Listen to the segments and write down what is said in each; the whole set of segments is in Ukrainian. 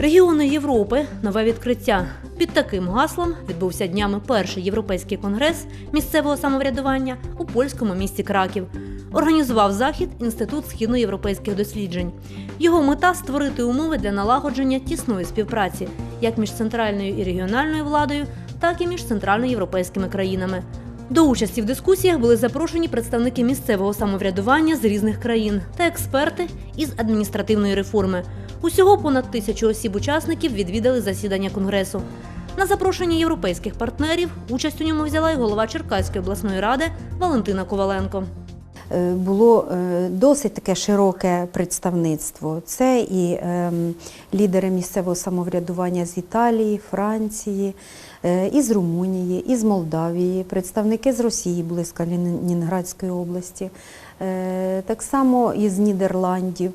Регіони Європи нове відкриття. Під таким гаслом відбувся днями перший європейський конгрес місцевого самоврядування у польському місті Краків. Організував захід Інститут східноєвропейських досліджень. Його мета створити умови для налагодження тісної співпраці як між центральною і регіональною владою, так і між центральноєвропейськими країнами. До участі в дискусіях були запрошені представники місцевого самоврядування з різних країн та експерти із адміністративної реформи. Усього понад тисячу осіб-учасників відвідали засідання конгресу. На запрошення європейських партнерів участь у ньому взяла й голова Черкаської обласної ради Валентина Коваленко. Е, було е, досить таке широке представництво. Це і ем, лідери місцевого самоврядування з Італії, Франції, е, із Румунії, із Молдавії, представники з Росії були з Калінінградської області, так само із Нідерландів,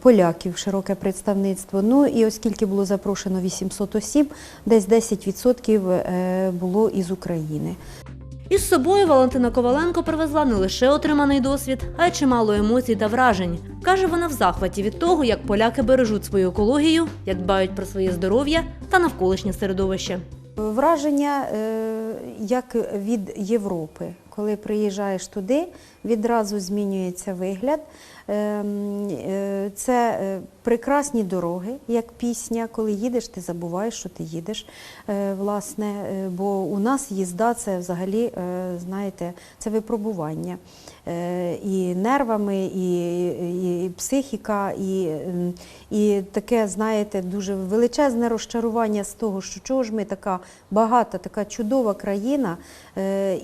поляків широке представництво. Ну і оскільки було запрошено 800 осіб, десь 10% е, було із України. Із собою Валентина Коваленко привезла не лише отриманий досвід, а й чимало емоцій та вражень. Каже, вона в захваті від того, як поляки бережуть свою екологію, як дбають про своє здоров'я та навколишнє середовище. Враження е, як від Європи. Коли приїжджаєш туди, відразу змінюється вигляд. Ем, е, Це е, прекрасні дороги, як пісня. Коли їдеш, ти забуваєш, що ти їдеш. Е, Власне, бо у нас їзда це взагалі, знаєте, це випробування. І нервами, і, і психіка, і, ем, і таке, знаєте, дуже величезне розчарування з того, що чого ж ми така багата, така чудова країна,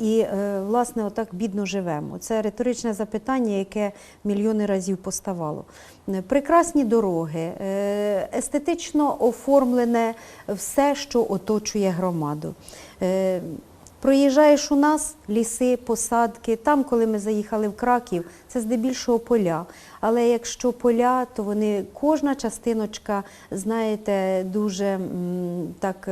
і власне отак бідно живемо. Це риторичне запитання, яке мільйони разів поставало. Е, Прекрасні дороги, е, естетично оформлене все, що оточує громаду. Е, Проїжджаєш у нас ліси, посадки. Там, коли ми заїхали в Краків, це здебільшого поля. Але якщо поля, то вони кожна частиночка, знаєте, дуже так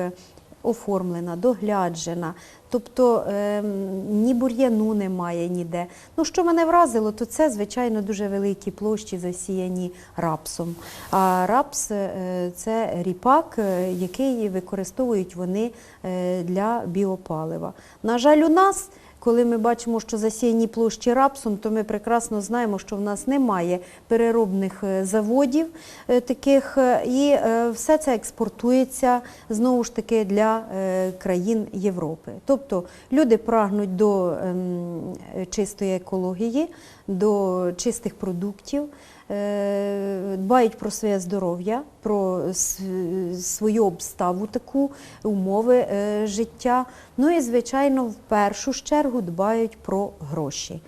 оформлена, догляджена. Тобто ем, ні бур'яну немає ніде. Ну, що мене вразило, то це, звичайно, дуже великі площі засіяні рапсом. А рапс е, це ріпак, е, який використовують вони е, для біопалива. На жаль, у нас. Коли ми бачимо, що засіяні площі рапсом, то ми прекрасно знаємо, що в нас немає переробних е, заводів е, таких, е, і все це експортується знову ж таки для країн Європи. Тобто люди прагнуть до ем, чистої екології, до чистих продуктів, дбають про своє здоров'я, про свою обставу таку, умови е, життя. Ну і, звичайно, в першу чергу дбають про гроші.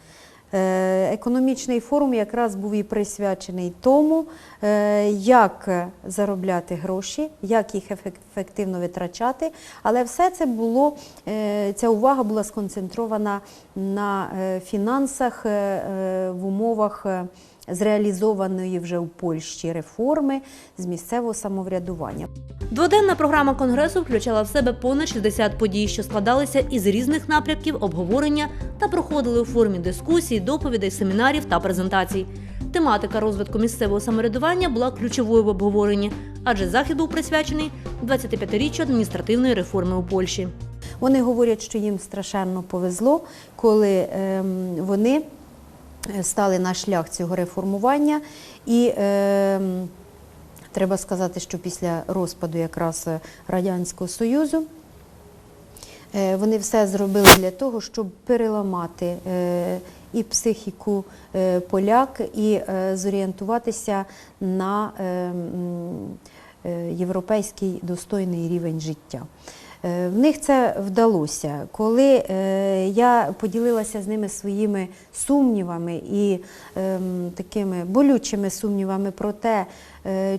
Е, Економічний форум якраз був і присвячений тому, е, як заробляти гроші, як їх ефективно витрачати. Але все це було, е, ця увага була сконцентрована на е, фінансах е, е, в умовах е, зреалізованої вже у Польщі реформи з місцевого самоврядування. Дводенна програма конгресу включала в себе понад 60 подій, що складалися із різних напрямків обговорення та проходили у формі дискусій, доповідей, семінарів та презентацій. Тематика розвитку місцевого самоврядування була ключовою в обговоренні, адже захід був присвячений 25-річчю адміністративної реформи у Польщі. Вони говорять, що їм страшенно повезло, коли ем, вони стали на шлях цього реформування. І ем, треба сказати, що після розпаду якраз е, Радянського Союзу е, вони все зробили для того, щоб переламати е, і психіку е, поляк, і е, зорієнтуватися на е, е, європейський достойний рівень життя. Е, В них це вдалося. Коли е, я поділилася з ними своїми сумнівами і ем, такими болючими сумнівами про те,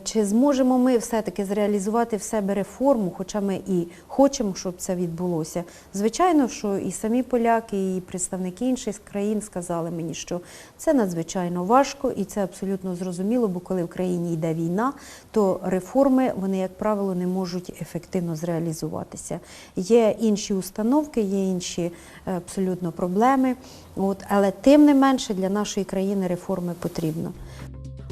чи зможемо ми все-таки зреалізувати в себе реформу, хоча ми і хочемо, щоб це відбулося. Звичайно, що і самі поляки, і представники інших країн сказали мені, що це надзвичайно важко і це абсолютно зрозуміло, бо коли в країні йде війна, то реформи, вони, як правило, не можуть ефективно зреалізуватися. Є інші установки, є інші е, абсолютно проблеми, от, але тим не менше для нашої країни реформи потрібно.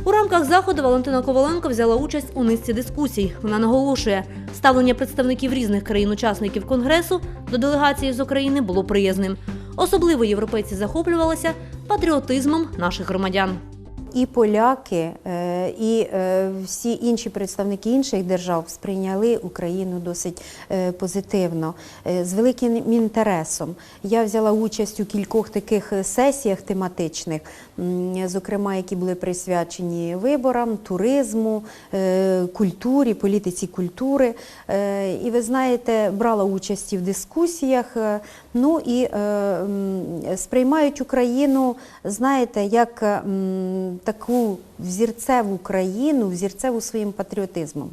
У рамках заходу Валентина Коваленко взяла участь у низці дискусій. Вона наголошує, ставлення представників різних країн-учасників конгресу до делегації з України було приязним. Особливо європейці захоплювалися патріотизмом наших громадян. І поляки, е, і е, всі інші представники інших держав сприйняли Україну досить е, позитивно, з великим інтересом. Я взяла участь у кількох таких сесіях тематичних, зокрема, які були присвячені виборам, туризму, культурі, політиці культури. І ви знаєте, брала участь і в дискусіях. Ну і сприймають Україну, знаєте, як таку взірцеву країну, взірцеву своїм патріотизмом.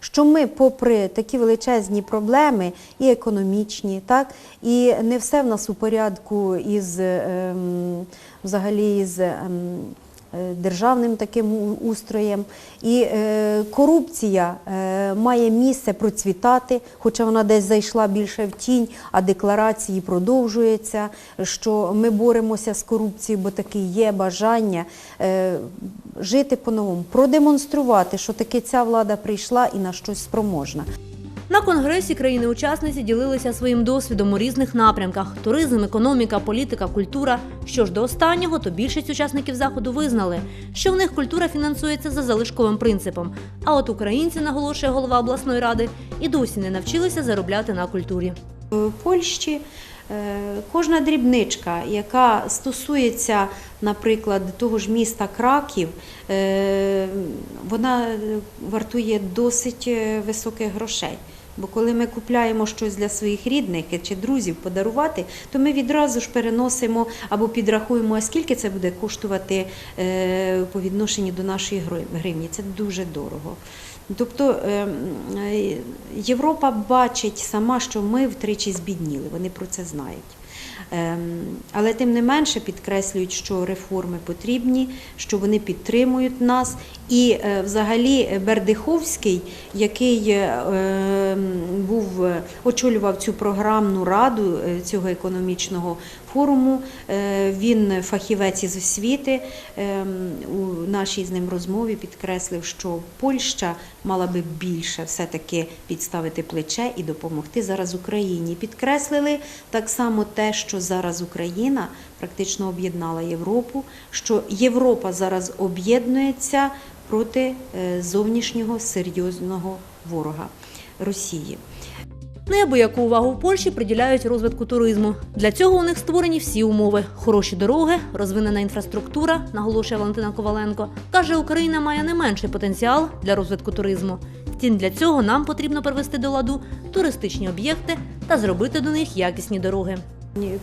Що ми, попри такі величезні проблеми, і економічні, так, і не все в нас у порядку із ем, взагалі із ем, державним таким устроєм. І е, корупція е, має місце процвітати, хоча вона десь зайшла більше в тінь, а декларації продовжуються, що ми боремося з корупцією, бо таке є бажання е, жити по-новому, продемонструвати, що таки ця влада прийшла і на щось спроможна. На конгресі країни-учасниці ділилися своїм досвідом у різних напрямках: туризм, економіка, політика, культура. Що ж до останнього, то більшість учасників заходу визнали, що в них культура фінансується за залишковим принципом. А от українці, наголошує голова обласної ради, і досі не навчилися заробляти на культурі. В Польщі е, кожна дрібничка, яка стосується, наприклад, того ж міста Краків, е, вона вартує досить е, високих грошей. Бо коли ми купляємо щось для своїх рідних чи друзів подарувати, то ми відразу ж переносимо або підрахуємо, а скільки це буде коштувати е, по відношенню до нашої гривні. Це дуже дорого. Тобто е, е, Європа бачить сама, що ми втричі збідніли, вони про це знають. Ем, Але тим не менше підкреслюють, що реформи потрібні, що вони підтримують нас. І е, взагалі Бердиховський, який е, ем, був е, очолював цю програмну раду цього економічного форуму, е, він фахівець із освіти. Ем, У нашій з ним розмові підкреслив, що Польща мала би більше все-таки підставити плече і допомогти зараз Україні. Підкреслили так само те, що зараз Україна практично об'єднала Європу, що Європа зараз об'єднується проти е, зовнішнього серйозного ворога Росії. Неабияку увагу в Польщі приділяють розвитку туризму. Для цього у них створені всі умови: хороші дороги, розвинена інфраструктура, наголошує Валентина Коваленко. Каже, Україна має не менший потенціал для розвитку туризму. Втім, для цього нам потрібно привести до ладу туристичні об'єкти та зробити до них якісні дороги.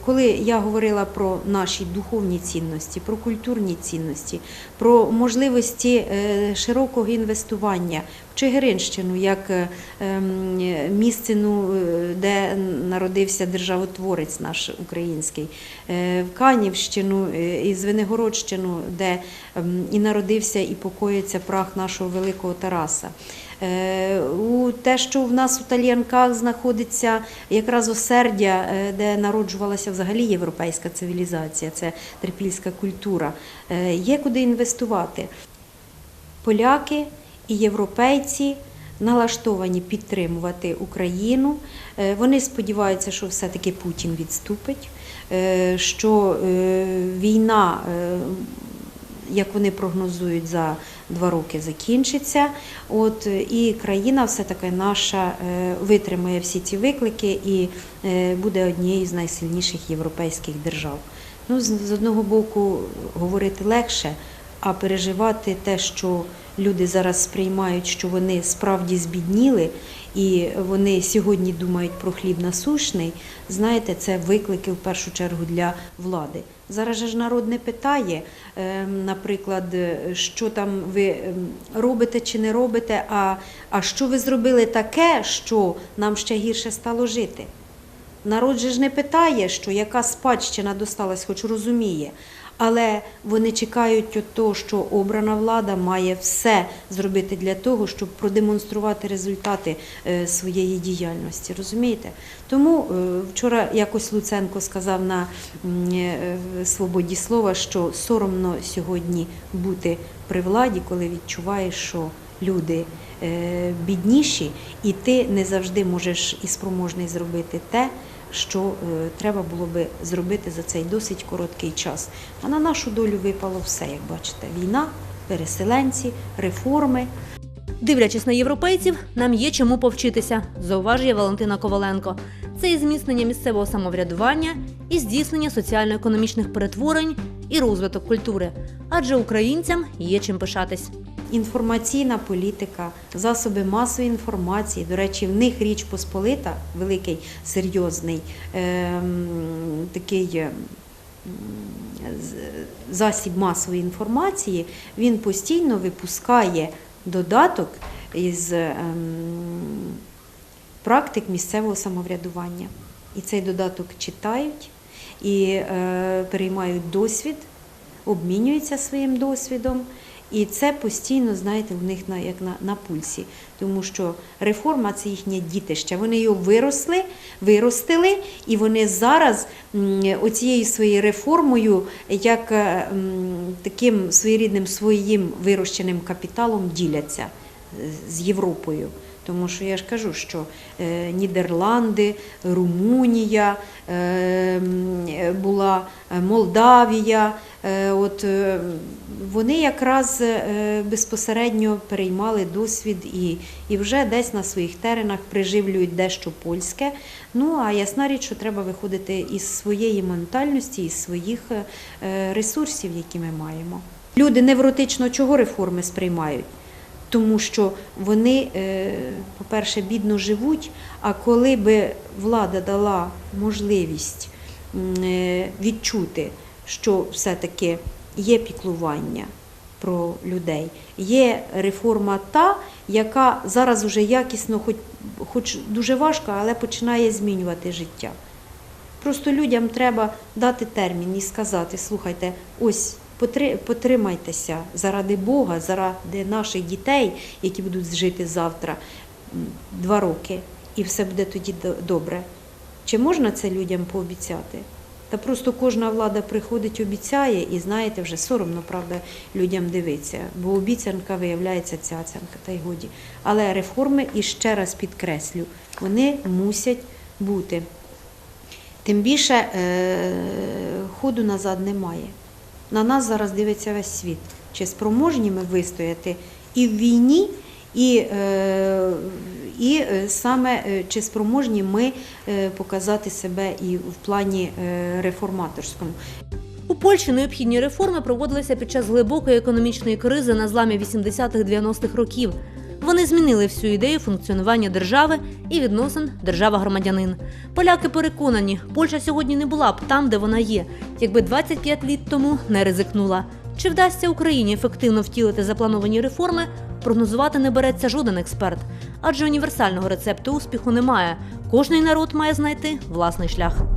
Коли я говорила про наші духовні цінності, про культурні цінності, про можливості е, широкого інвестування в Чигиринщину як е, ем, місцину, е, де народився державотворець наш український, в Канівщину і Звенигородщину, де ем, і народився і покоїться прах нашого великого Тараса. Е, У те, що в нас у Тальянках знаходиться якраз осердя, е, де народжувалася взагалі європейська цивілізація, це трипільська культура. Е, Є куди інвестувати. Поляки і європейці налаштовані підтримувати Україну. Вони сподіваються, що все-таки Путін відступить, що війна. Як вони прогнозують, за два роки закінчиться. От і країна, все таки наша, е, витримає всі ці виклики і е, буде однією з найсильніших європейських держав. Ну, з одного боку, говорити легше, а переживати те, що люди зараз сприймають, що вони справді збідніли, і вони сьогодні думають про хліб насущний, знаєте, це виклики в першу чергу для влади. Зараз же ж народ не питає, ем, наприклад, е, що там ви ем, робите чи не робите, а, а що ви зробили таке, що нам ще гірше стало жити. Народ же ж не питає, що яка спадщина досталась, хоч розуміє. Але вони чекають того, що обрана влада має все зробити для того, щоб продемонструвати результати е, своєї діяльності. Розумієте? Тому е, вчора якось Луценко сказав на е, свободі слова, що соромно сьогодні бути при владі, коли відчуваєш, що люди бідніші, і ти не завжди можеш і спроможний зробити те, що е, треба було би зробити за цей досить короткий час. А на нашу долю випало все, як бачите: війна, переселенці, реформи. Дивлячись на європейців, нам є чому повчитися, зауважує Валентина Коваленко. Це і зміцнення місцевого самоврядування, і здійснення соціально-економічних перетворень, і розвиток культури. Адже українцям є чим пишатись. Інформаційна політика, засоби масової інформації. До речі, в них Річ Посполита, великий серйозний ем, такий ем, засіб масової інформації, він постійно випускає додаток із ем, практик місцевого самоврядування. І цей додаток читають і е, переймають досвід, обмінюються своїм досвідом. І це постійно, знаєте, у них на, як на, на пульсі. Тому що реформа це їхнє дітище. Вони його виросли, виростили, і вони зараз оцією своєю реформою, як е, таким своєрідним своїм вирощеним капіталом діляться е, з Європою. Тому що я ж кажу, що е, Нідерланди, Румунія, е, е, була Молдавія, от, вони якраз безпосередньо переймали досвід і, і вже десь на своїх теренах приживлюють дещо польське. Ну а ясна річ, що треба виходити із своєї ментальності, із своїх ресурсів, які ми маємо. Люди невротично чого реформи сприймають? Тому що вони, е, по-перше, бідно живуть, а коли би влада дала можливість е, відчути, що все-таки є піклування про людей, є реформа та, яка зараз уже якісно, хоч, хоч дуже важко, але починає змінювати життя. Просто людям треба дати термін і сказати: слухайте, ось потримайтеся заради Бога, заради наших дітей, які будуть жити завтра два роки, і все буде тоді добре. Чи можна це людям пообіцяти? Та просто кожна влада приходить, обіцяє, і знаєте, вже соромно, правда, людям дивитися, бо обіцянка виявляється цяцянка, та й годі. Але реформи, і ще раз підкреслю, вони мусять бути. Тим більше е, ходу назад немає. На нас зараз дивиться весь світ. Чи спроможні ми вистояти і в війні, і, е, і е, саме е, чи спроможні ми показати себе і в плані реформаторському. У Польщі необхідні реформи проводилися під час глибокої економічної кризи на зламі 80-х-90-х років. Вони змінили всю ідею функціонування держави і відносин держава-громадянин. Поляки переконані, Польща сьогодні не була б там, де вона є, якби 25 літ тому не ризикнула. Чи вдасться Україні ефективно втілити заплановані реформи, прогнозувати не береться жоден експерт, адже універсального рецепту успіху немає. Кожний народ має знайти власний шлях.